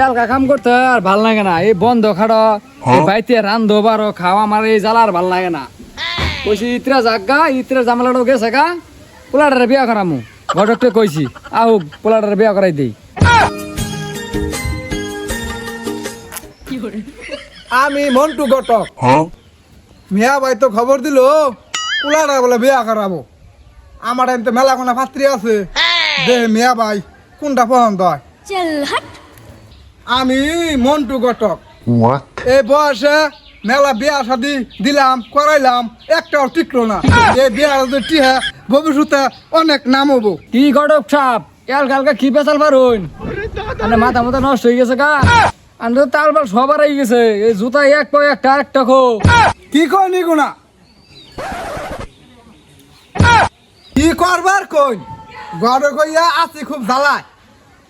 এলকা কাম করতে আর ভালো লাগে না। এই বন্ধ খাড়ো এই হ্যাঁ। বাইতে রান্ধো বারো খাওয়া আমার এই জ্বালা আর ভালো লাগে না। কইছি ইতরা জাগা ইতরা জামলাটাও গেছে গা পোলাটারে বিয়া করামু। ঘটককে কইছি আহু পোলাটারে বিয়া করাই দেই। আমি মন্টু ঘটক। হ্যাঁ। মিয়া ভাই তো খবর দিল পোলাটা বলে বিয়া করাবো। আমার এমতে মেলা কোনো পাত্রী আছে হ্যাঁ। দে মিয়া ভাই কোনটা পছন্দ হয়? আমি মন্টু ঘটক। What? এই বয়সে মেলা বিয়া শাদি দিলাম করাইলাম একটাও টিকলো না। এই বিয়া টিহে ভবিষ্যতে অনেক নাম হব। কি ঘটক সাপ? এল কালকা কি পেশাল পারুন? মানে মাথা মাথা নষ্ট হয়ে গেছে গা। আন্দ তালবাল সবার হয়ে গেছে। এই জুতা এক পাও একটা একটা খো। কি কই নিগুনা কি করবার কই? গড় কইয়া আছি খুব জ্বালায়।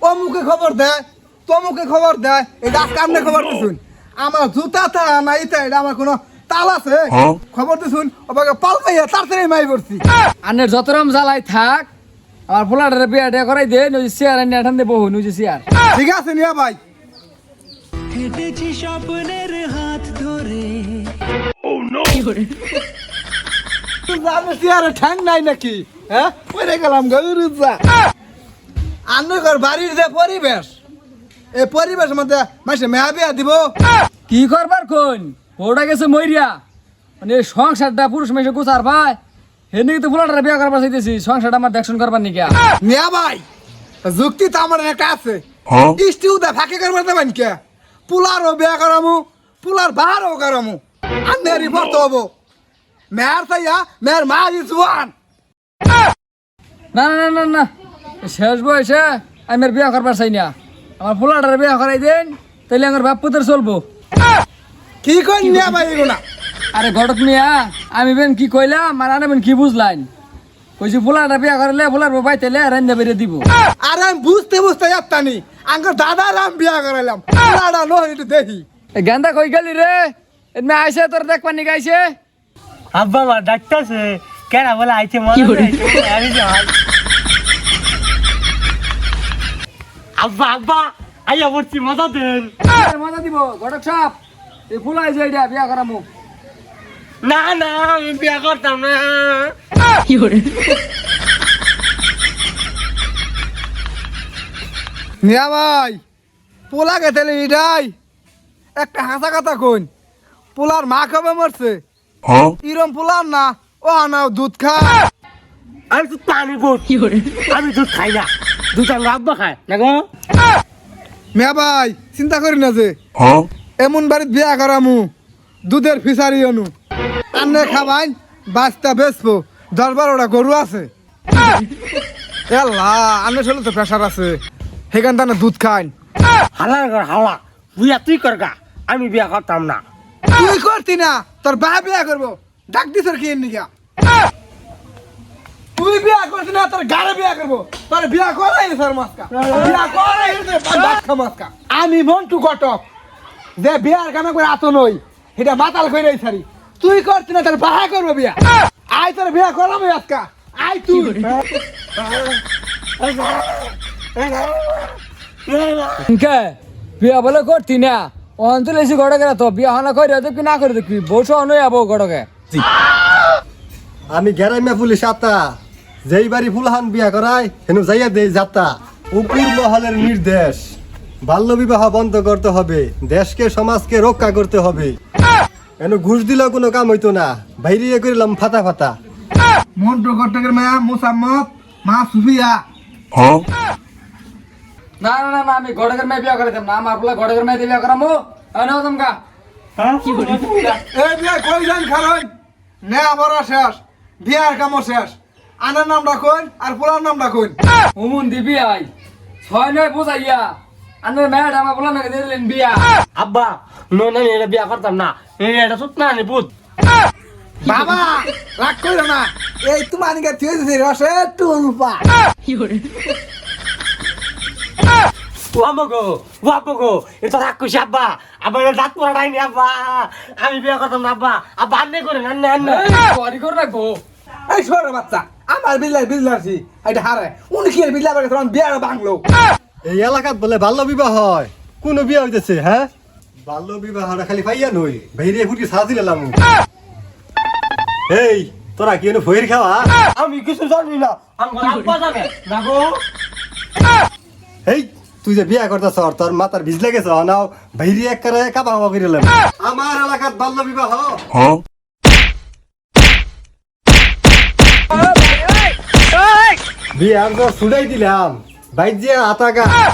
ও মুখে খবর দেয় তো মুখে খবর দেয় এটা কামনে খবর দিছুন আমার জুতা তা না ইতা এটা আমার কোনো তাল আছে। খবর দিছুন ওবাকে পালকাইয়া তাড়াতাড়ি মাই করছি আনের যতরম জ্বালাই থাক আমার পোলাটারে বিয়া টিয়া করাই দে নই চেয়ার এনে এঠান দে বহু নই চেয়ার। ঠিক আছে নিয়া ভাই। হেঁটেছি স্বপ্নের হাত ধরে। আমি চেয়ারে ঠ্যাং নাই নাকি? হ্যাঁ? পরে গেলাম গরুজা আন্নগর বাড়ির যে পরিবেশ এই পরিবেশ মধ্যে মাসে মেয়া বিয়া দিব। কি করবার কোন ওটা গেছে মইরিয়া মানে এই সংসারটা পুরুষ মেশে গুছার ভাই। হেনে তো পোলাটারে বিয়া করবার চাইতেছি সংসারটা আমার দেখশন করবার নিকা মিয়া ভাই যুক্তি তো আমার একটা আছে। ইস্টিউ দা ফাঁকে করবার দেবেন কে? পুলারও বিয়া করামু পুলার বাহারও করামু। আন্নের রিপোর্ট হব। মেয়ার তাইয়া মেয়ের মা জুয়ান। না না না না শেষ বয়সে আমি বিয়া করবার চাই না। আমার পোলাটারে বিয়া করাই দেন তাইলে আমার বাপ পুতের চলবো। কি কই মিয়া ভাই এগুলা? আরে ঘটক মিয়া আমি বেন কি কইলাম আর আনে বেন কি বুঝলাইন? কইছি পোলাটা বিয়া করলে পোলার বাবাই তাইলে রান্না বেরিয়ে দিব। আরে আমি বুঝতে বুঝতে যাত্তানি আঙ্কর দাদার আমি বিয়া করাইলাম। পুলাটা নো একটু দেখি। এই গেন্দা কই গেলি রে? এমনি আইসে তোর দেখ পানি গাইছে। আব্বা মা ডাকতেছে কেন বলে আইছে আইছে আমি যাই আব্বা আব্বা আইয়া পড়ছি মজা দেন। মজা দিব ঘটক সাপ এই ফুল আইছে এটা বিয়া করামু। না না আমি বিয়া করতাম না। মিয়া ভাই পোলা ইডাই? একটা হাসা কথা কইন পোলার মা কবে মরছে? ইরম পোলার না ও না দুধ খা আমি তো পানি বোট আমি দুধ খাই না। দুধ আমার আব্বা খায় না গো মিয়া ভাই চিন্তা করি না যে। এমন বাড়িত বিয়া করামু। দুধের ফিসারি আনু। আন্নে খাবাইন বাস্তা বেচবো। দশ বারোটা গরু আছে। এল্লা আন্নে শুনলে তো প্রেশার আছে। সেখান থেকে দুধ খাইন। হালা কর হালা। বুয়া তুই কর গা। আমি বিয়া করতাম না। তুই করতি না। তোর বা বিয়া করব। ডাক দিস কি নিকা তুই বিয়া করতি না তোর গাড়ি বিয়া করব। তোর বিয়া করাই স্যার মাস্কা। বিয়া করাই মাস্কা আমি মন্টু কটক যে বিয়ার কামে করে আতো নই এটা মাতাল কই নাই সারি তুই করতি না তোর বাহা করব বিয়া। আয় তোর বিয়া করাম আজকা। আয় তুই। কে বিয়া বলে করতি না। অঞ্চল এসে ঘটকে তো বিয়া হনা করে দেখবি না করে দেখবি বউ সহ নই আবো ঘটকে আমি গ্যারামে পুলিশ আত্মা যেই বাড়ি ফুলহান বিয়া করাই হেন যাইয়া দেই যাত্রা। উপর মহলের নির্দেশ। বাল্য বিবাহ বন্ধ করতে হবে। দেশকে সমাজকে রক্ষা করতে হবে। এন ঘুষ দিলেও কোনো কাম হইতো না। বাইরে করিলাম ফাতা ফাতা মন্টু কটকের মায়া মুসাম্মদ মা সুফিয়া। না না না না আমি ঘটকের মেয়ে বিয়া করে দেব না আমার বলে ঘটকের মেয়ে বিয়া করামু? আনো তোমকা। এই বিয়া কই যান খারন নে আবার শেষ। বিয়ার কামও শেষ। আনার নামটা কইন আর পোলার নামটা কইন হুমুন দিবি আই। ছয় নয় বুঝাইয়া আনের মেয়েটা আমার বলে নাকি দিলেন বিয়া। আব্বা নো না এটা বিয়া করতাম না। এটা সুত না নি ভূত বাবা রাগ কইলো না। এই তোমার নিকে তুই দিছি রসে টুলপা ওয়ামগো ওয়ামগো এটা রাগ করছি আব্বা। আব্বা দাঁত পড়া ডাইনি আব্বা। আমি বিয়া করতাম না আব্বা। আব্বা আন্নে করে আন্নে আন্নে। সরি করে রাখব। এই ছোট বাচ্চা আমার বিল্লার বিল্লারছি এটা হারে উনি কি বিল্লা বাগে তোমার বিয়ার বাংলো? এই এলাকাত বলে বাল্য বিবাহ হয়। কোন বিয়া হইতেছে হ্যাঁ? বাল্য বিবাহটা খালি পাইয়া নই। বাইরে ফুটি সাজি লাম এই তোরা কি ভয়ের খাওয়া? আমি কিছু জানি না। এই তুই যে বিয়া করতেছ তোর মাতার ভিজ লেগেছ নাও বাইরে এক করে কাবা হাওয়া করে। আমার এলাকার বাল্য বিবাহ। বিয়ার তো ছুটাই দিলাম। বাইর যে আতাগা